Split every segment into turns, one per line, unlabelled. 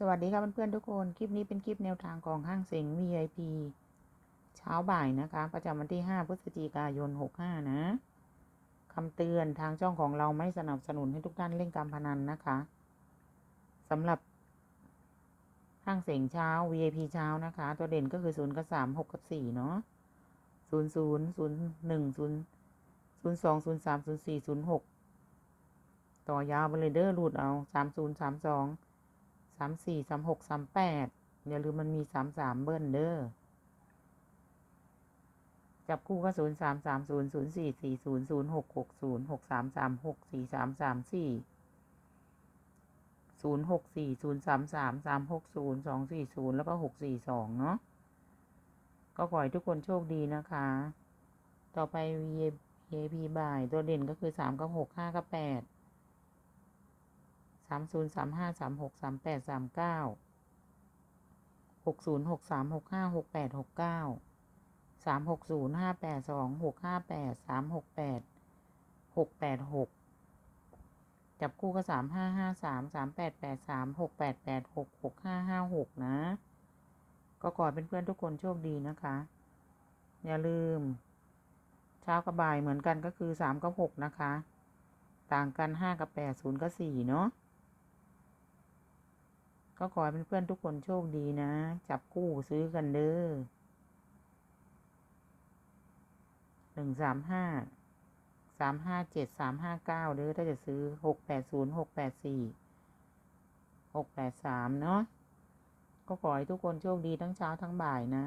สวัสดีค่ะเพื่อนๆทุกคน คลิปนี้เป็นคลิปแนวทางของห้างเสง VIP เช้าบ่ายนะคะ ประจำวันที่ 5 พฤศจิกายน 65 นะคำเตือนทางช่องของเราไม่สนับสนุนให้ทุกท่านเล่นการพนันนะคะสำหรับห้างเสงเช้า VIP เช้านะคะ ตัวเด่นก็คือ 0 กับ 3 6 กับ 4 เนาะ0 0 0 1 0 0 2 0 3 0 4 0 6 ต่อยาวไปเลยเด้อรูดเอา 3 0 3 2 สามสี่สามหกสามแปดอย่าลืมมันมีสามสามเบิ้ลเด้อจับคู่ก็ศูนย์สามสามศูนย์ศูนย์สี่สี่ศูนย์ศูนย์หกหกศูนย์หกสามสามหกสี่สามสามสี่ศูนย์หกสี่ศูนย์สามสามสามหกศูนย์สองสี่ศูนย์แล้วก็หกสี่สองเนาะก็ขอให้ทุกคนโชคดีนะคะ ต่อไป VIP บ่ายตัวเด่นก็คือสามกับหกห้ากับแปด สามศูนย์สามห้าสามหกสามแปดสามเก้าหกศูนย์หกสามหกห้าหกแปดหกเก้าสามหกศูนย์ห้าแปดสองหกห้าแปดสามหกแปดหกแปดหกจับคู่ก็สามห้าห้าสามสามแปดแปดสามหกแปดแปดหกหกห้าห้าหกนะ ก็ขอเป็นเพื่อนทุกคนโชคดีนะคะ อย่าลืม เช้ากับบ่ายเหมือนกันก็คือสามกับหกนะคะ ต่างกันห้ากับแปดศูนย์กับสี่เนาะ ก็ขอให้เพื่อนๆทุกคนโชคดีนะ จับคู่ซื้อกันเด้อหนึ่งสามห้าสามห้าเจ็ดสามห้าเก้าเด้อถ้าจะซื้อหกแปดศูนย์หกแปดสี่หกแปดสามเนาะก็ขอให้ทุกคนโชคดีทั้งเช้าทั้งบ่ายนะ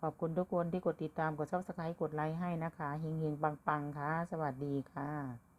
ขอบคุณทุกคนที่กดติดตามกดซับสไครต์กดไลค์ให้นะคะ เฮงๆปังๆค่ะ สวัสดีค่ะ